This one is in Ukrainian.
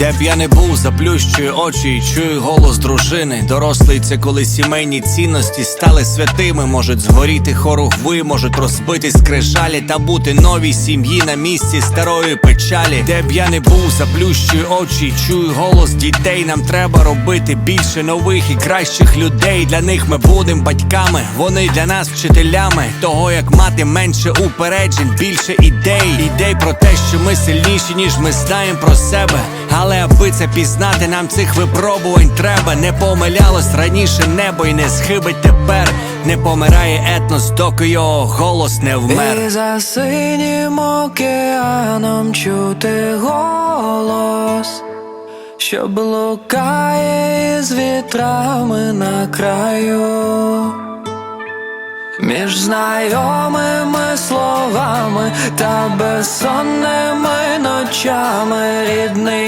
Де б я не був, заплющую очі і чую голос дружини. Дорослий це коли сімейні цінності стали святими. Можуть згоріти хоругви, можуть розбитись скрижалі та бути новій сім'ї на місці старої печалі. Де б я не був, заплющую очі, і чую голос дітей. Нам треба робити більше нових і кращих людей. Для них ми будемо батьками, вони для нас вчителями. Того як мати менше упереджень, більше ідей. Ідей про те, що ми сильніші, ніж ми знаємо про себе. Але аби це пізнати, нам цих випробувань треба. Не помилялось раніше небо і не схибить тепер. Не помирає етнос, доки його голос не вмер. І за синім океаном чути голос, що блукає з вітрами на краю. Між знайомими словами та безсонними ночами рідний